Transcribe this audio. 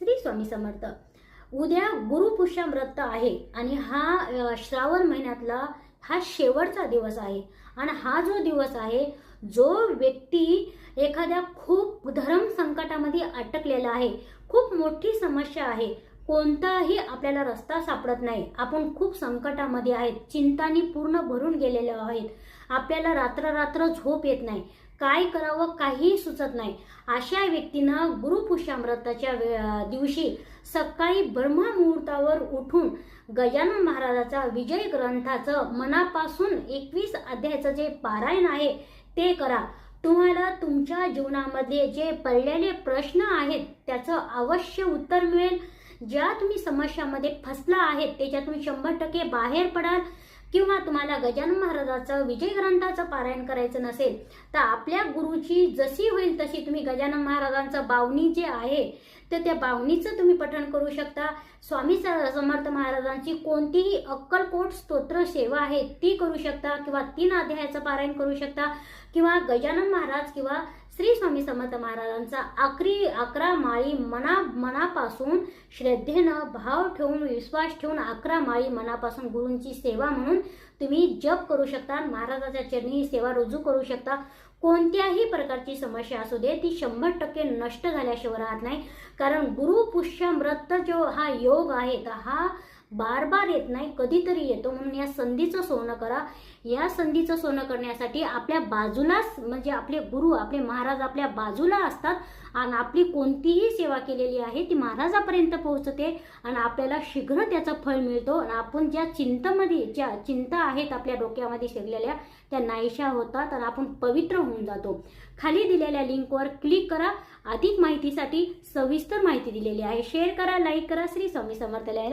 श्री स्वामी समर्थ. उद्या गुरुपुष्या व्रत आहे आणि हा श्रावण महिन्यातला हा शेवटचा दिवस आहे. आणि हा जो दिवस आहे जो व्यक्ती एखाद्या खूप धर्म संकटामध्ये अटकलेला आहे खूप मोठी समस्या आहे कोणताही आपल्याला रस्ता सापडत नाही. आपण खूप संकटामध्ये आहेत. चिंतानी पूर्ण भरून गेलेले आहेत. आपल्याला रात्ररात्र झोप येत नाही. काय करावं काहीही सुचत नाही. अशा व्यक्तीनं गुरुपुष्यामृताच्या वे- दिवशी सकाळी ब्रह्ममुहूर्तावर उठून गजानन महाराजाचा विजय ग्रंथाचं मनापासून एकवीस अध्यायाचं जे पारायण आहे ते करा. तुम्हाला तुमच्या जीवनामध्ये जे पडलेले प्रश्न आहेत त्याचं अवश्य उत्तर मिळेल. ज्या तुम्ही समस्यामध्ये फसला आहेत त्याच्यातून शंभर टक्के बाहेर पडाल किंवा तुम्हाला गजानन महाराजाचं विजय ग्रंथाचं पारायण करायचं नसेल तर आपल्या गुरुची जशी होईल तशी तुम्ही गजानन महाराजांचं बावणी जे आहे तर त्या बावणीचं तुम्ही पठण करू शकता. स्वामी समर्थ महाराजांची कोणतीही अक्कलकोट स्तोत्र सेवा आहे ती करू शकता किंवा तीन अध्यायाचं पारायण करू शकता किंवा गजानन महाराज किंवा श्री स्वामी समर्थ महाराजांचा अकरी अकरा माळी मना मनापासून श्रद्धेनं भाव ठेवून विश्वास ठेवून अकरा माळी मनापासून गुरूंची सेवा म्हणून तुम्ही जप करू शकता महाराजाच्या चरणी सेवा रुजू करू शकता. कोणत्याही प्रकारची समस्या असू दे ती शंभर टक्के नष्ट झाल्याशिवाय राहत नाही. कारण गुरु पुष्यमृत जो हा योग आहे तर हा बार बार येत नाही कधीतरी येतो. म्हणून या संधीचं सोनं करा. या संधीचं सोनं करण्यासाठी आपल्या बाजूलाच म्हणजे आपले गुरु आपले महाराज आपल्या बाजूला असतात आणि आपली कोणतीही सेवा केलेली आहे ती महाराजापर्यंत पोहोचते आणि आपल्याला शीघ्र त्याचं फळ मिळतो. आणि आपण ज्या चिंतामध्ये ज्या चिंता आहेत आपल्या डोक्यामध्ये शिरलेल्या त्या नाहीशा होतात आणि आपण पवित्र होऊन जातो. खाली दिलेल्या लिंकवर क्लिक करा. अधिक माहितीसाठी सविस्तर माहिती दिलेली आहे. शेअर करा लाईक करा. श्री स्वामी समर्थालय.